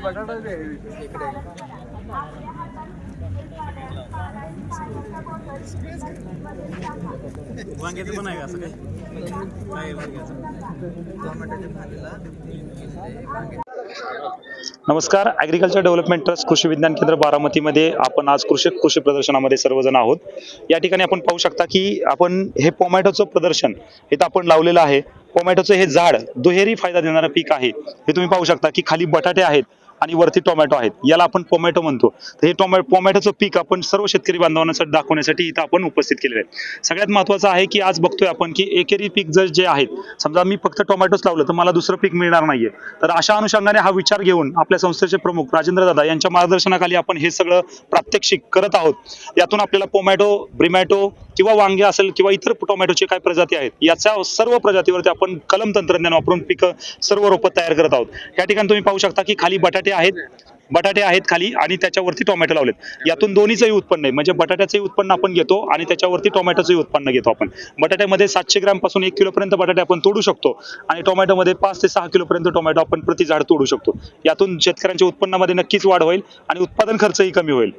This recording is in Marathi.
बटाटा दे इकडे वांग्याचं पण आहे का असं काय काय वांग्याचं नमस्कार. ॲग्रिकल्चर डेव्हलपमेंट ट्रस्ट कृषी विज्ञान केंद्र बारामतीमध्ये आपण आज कृषी कृषी प्रदर्शनामध्ये सर्वजण आहोत. या ठिकाणी आपण पाहू शकता की आपण हे पोमॅटोचं प्रदर्शन इथं आपण लावलेलं आहे. टोमॅटोचं हे झाड दुहेरी फायदा देणारं पीक आहे. हे तुम्ही पाहू शकता की खाली बटाटे आहेत आणि वरती टोमॅटो आहेत. याला आपण टोमॅटो म्हणतो. तर हे टोमॅ टोमॅटोचं पीक आपण सर्व शेतकरी बांधवांसाठी दाखवण्यासाठी इथं आपण उपस्थित केलेलं आहे. सगळ्यात महत्त्वाचं आहे की आज बघतोय आपण की एकेरी पीक जर जे आहेत समजा मी फक्त टोमॅटोच लावलं तर मला दुसरं पीक मिळणार नाहीये. तर अशा अनुषंगाने हा विचार घेऊन आपल्या संस्थेचे प्रमुख राजेंद्र दादा यांच्या मार्गदर्शनाखाली आपण हे सगळं प्रात्यक्षिक करत आहोत. यातून आपल्याला टोमॅटो ब्रिमॅटो किंवा वांगे असेल किंवा इतर टोमॅटोचे काय प्रजाती आहेत याच्या सर्व प्रजातीवरती आपण कलम तंत्रज्ञान वापरून पिकं सर्व रोपं तयार करत आहोत. या ठिकाणी तुम्ही पाहू शकता की खाली बटाटे आहेत बटाटे आहेत खाली आणि त्याच्यावरती टोमॅटो लावलेत. यातून दोन्हीचंही उत्पन्न आहे. म्हणजे बटाट्याचंही उत्पन्न आपण घेतो आणि त्याच्यावरती टोमॅटोचंही उत्पन्न घेतो आपण. बटाट्यामध्ये सातशे ग्रॅमपासून एक किलोपर्यंत बटाटे आपण तोडू शकतो आणि टोमॅटोमध्ये पाच ते सहा किलोपर्यंत टोमॅटो आपण प्रति झाड तोडू शकतो. यातून शेतकऱ्यांच्या उत्पन्नामध्ये नक्कीच वाढ होईल आणि उत्पादन खर्चही कमी होईल.